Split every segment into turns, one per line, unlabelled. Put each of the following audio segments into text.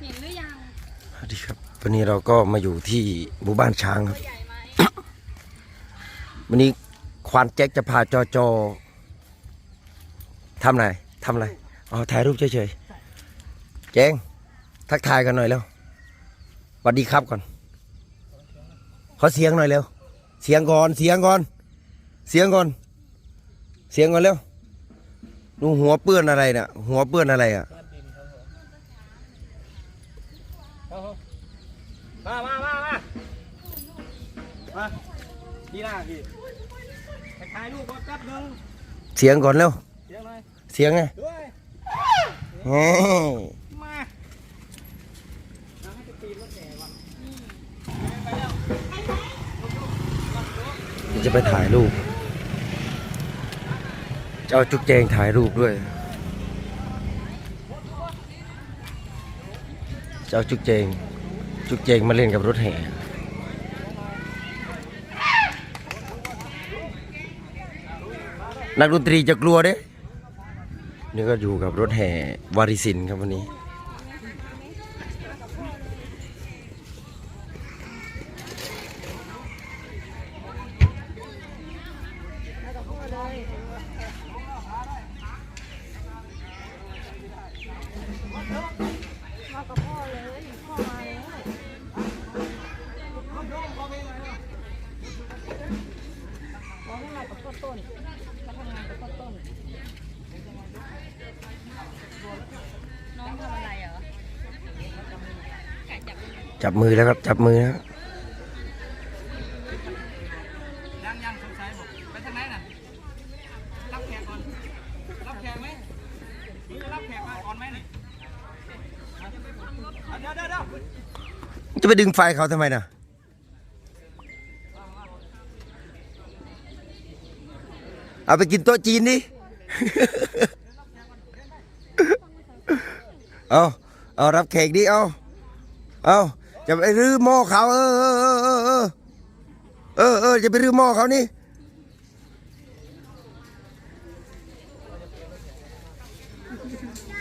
เห็นหรือยัง
สวัสดีครับวันนี้เราก็มาอยู่ที่หมู่บ้านช้างครับ
ใหญ่ไหม
วันนี้ควานแจ็คจะพาจอจอทำอะไรทำอะไรอ๋อถ่ายรูปเฉยๆแจ้งทักทายกันหน่อยแล้วสวัสดีครับก่อน ขอเสียงหน่อยเร็ว เสียงก่อนเสียงก่อน เสียงก่อน เสียงก่อนเร็วดูหัวเปื้อนอะไรเนี่ยหัวเปื้อนอะไรอะ
มามามามามาดีหน้าพี่ไปถ่ายรูปก่อนแป๊บนึง
เสียงก่อนเร็ว
เดี๋ยวหน่อย
เสียงไง
ด้วย
เฮ้ย
มาให้ปีนรถแห่ว่ะ
เดี๋ยวจะไปถ่ายรูป จะเอาจุกแจงถ่ายรูปด้วย จะเอาจุกเจง จุกเจงมาเล่นกับรถแห่นักดนตรีจะกลัวเด้นี่ก็อยู่กับรถแห่วาริสินครับวันนี้
มากับพ่อเลยพ่อมาแล้วบอกให้มากับพ่อต้นมาทำงานกับพ่อต้น น้องทำอะไรเหรอไก่ จับมือ
จับมือแล้วครับ จับมือนะ
ยังยังสงสัยบอกไปทางไหนน่ะรับแขกก่อนรับแขกไหมหรือจะรับแขกมาก่อนไหมนี่อะเดี๋ยวเดี๋ยวเดี๋ยว
จะไปดึงไฟเขาทำไมนะเอาไปกินโต๊ะจีนดิเอาเอารับแขกดิเอาเอา จะไปรื้อหม้อเขาเออเออเออเออเออเออจะไปรื้อหม้อเขานี่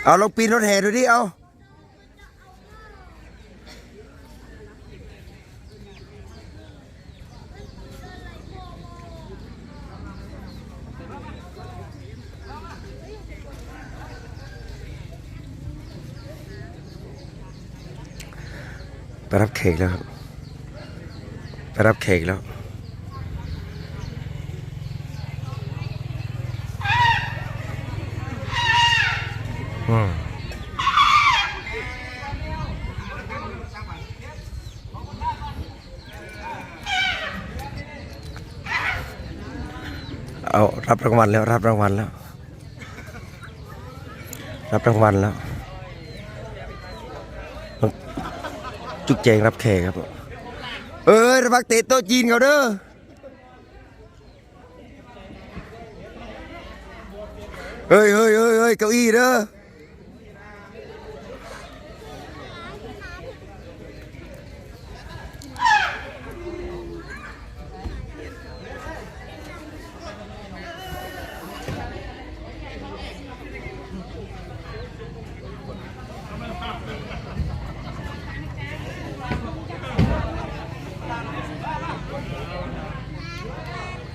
เอาลองปีนรถแห่ดูดิเอา รับเค้กแล้วครับไปรับเค้กแล้วอืมเอารับรางวัลแล้วรับรางวัลแล้ว รับรางวัลแล้ว จุกแจงรับแขกครับ เอ้ยระวังเตะโต๊ะจีนเขาเด้อเฮ้ยเฮ้ยเฮ้ยเฮ้ยเก้าอี้เด้อ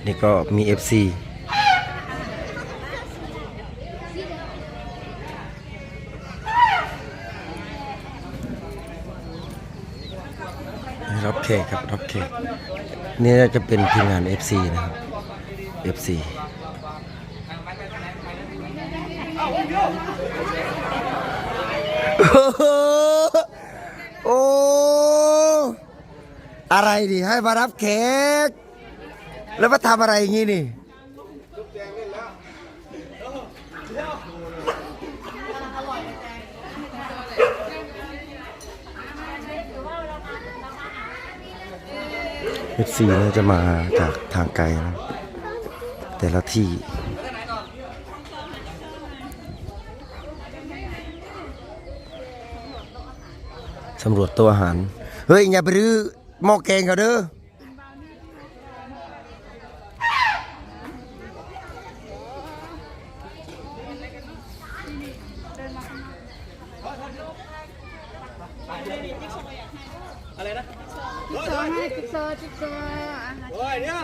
นี่ก็มี FC รับแขกครับรับแขกนี่จะเป็นทีมงาน FC นะครับ FC โอ้ อะไรดิให้มารับแขก แล้วมาทำอะไรอย่างงี้นี่เอฟซีน่าจะมาจากทางไกลนะ แต่ละที่สำรวจตัวอาหาร เฮ้ย อย่าไปรื้อหม้อแกงเขาเด้อ
เไป
เลย อะไรนะ
จิ๊กซอว์ให้จิ๊กซอว์จิ๊กซอว์อะ
โอ้ยเดี๋ยว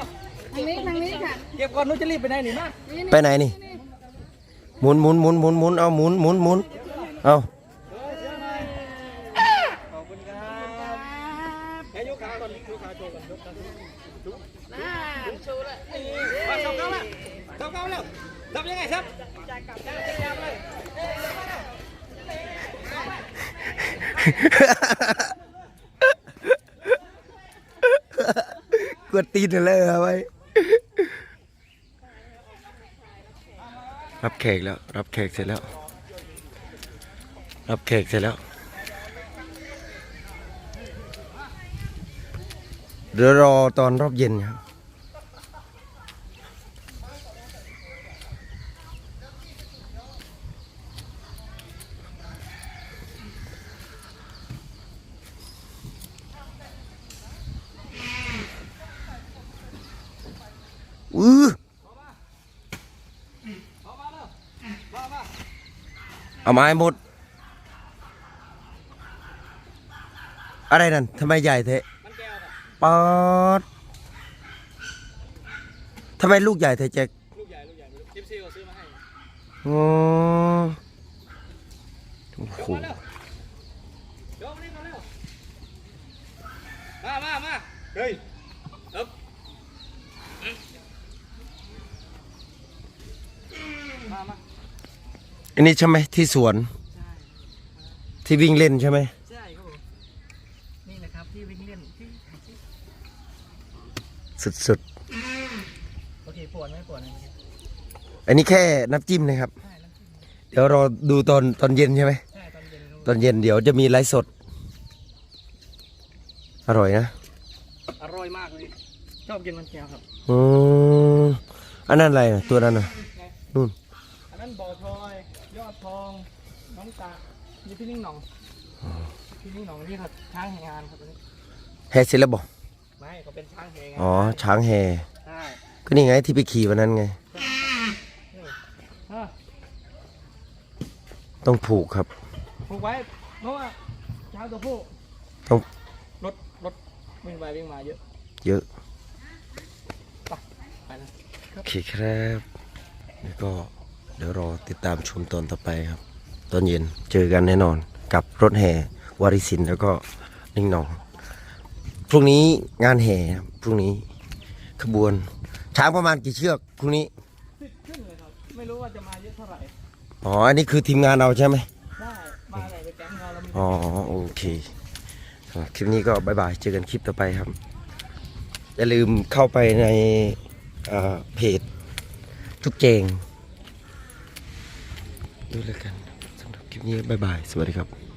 ทางนี้ทางนี้ค่ะ
เก็บก่อนนู้นจะรีบไปไหนหนิมา
นี่
ไปไหนนี่หมุนหมุนหมุนหมุนหมุนเอาหมุนหมุนหมุนเอา
ขอบคุณครับแค่ยกขาก่อนยกขาโชว์ก่อนยกขาโชว์
น่าชูเลย
มาชมเขาละชมเขาแล้วทำยังไงครับจับเลย
กดตีนเลยเอาไว้รับแขกแล้ว รับแขกเสร็จแล้ว รับแขกเสร็จแล้ว เดี๋ยวรอตอนรอบเย็นครับ อือเอาไม้หมด อะไรนั่นทำไมใหญ่เทะ
มันแก้วครับ
ปอดทำไมลูกใหญ่เทะแจ็ค
ลูกใหญ่ลูกใหญ่ทิปซีก็ซื้อมาให้
อ๋อโอ้โห
มาเร็วเดี๋ยวมานี่มาเร็วมามามาเฮ้ยอึ๊บมามา
อันนี้ใช่ไหมที่สวน
ใช่
ที่วิ่งเล่นใช่ไหม
ใช่ครับผมนี่นะครับที่วิ่งเล่นที่
สุด
โอเคปวดไหมปวดไหม
ๆ อันนี้แค่น้ำจิ้มนะครับ
ใช่น้ำจิ้ม
เดี๋ยวรอดูตอนตอนเย็นใช่ไหม
ใช่ตอนเย็น
ตอนเย็นเดี๋ยวจะมีไลฟ์สด อร่อยนะ
อร่อยมากเลยชอบกินมันแก้วครับ
อืมอันนั้นอะไรน่ะตัวนั้นน่ะ นู่น
อันนั้นบ่อพลอยยอดทอง น้องตานี่พี่นิ่งหนอง พี่นิ่งหนองนี่ครับช้างแห่งงานครับอันนี้
แฮเสร็จแล้วบอก
ไม่เขาเป็นช้างแห่งงาน
อ๋อ ช้างแฮ
ใช่
ก็นี่ไงที่ไปขี่วันนั้นไง
อะ
ต้องผูกครับ
ผูกไว้ เพราะว่าช้างตัวผู้
ต้อง
รถรถวิ่งไปวิ่งมาเยอะ
เยอะ
ไปนะ
โอเคครับ แล้วก็เดี๋ยวรอติดตามชมตอนต่อไปครับ ตอนเย็นเจอกันแน่นอนกับรถแห่วาริสินแล้วก็นิ่งหนองพรุ่งนี้งานแห่ครับพรุ่งนี้ขบวน ช้างประมาณกี่เชือกพรุ่งนี้
สิบขึ้นเลยครับไม่รู้ว่าจะมาเยอะเท่าไหร่
อ๋ออันนี้คือทีมงานเราใช่ไหม
ได้มาไหนไปแก๊งเราเรามี
อ๋อโอเคสำหรับคลิปนี้ก็บายบายเจอกันคลิปต่อไปครับ อย่าลืมเข้าไปในเอ่อเพจทุกเจงดูแล้วกันสำหรับ คลิปนี้บายบาย สวัสดีครับ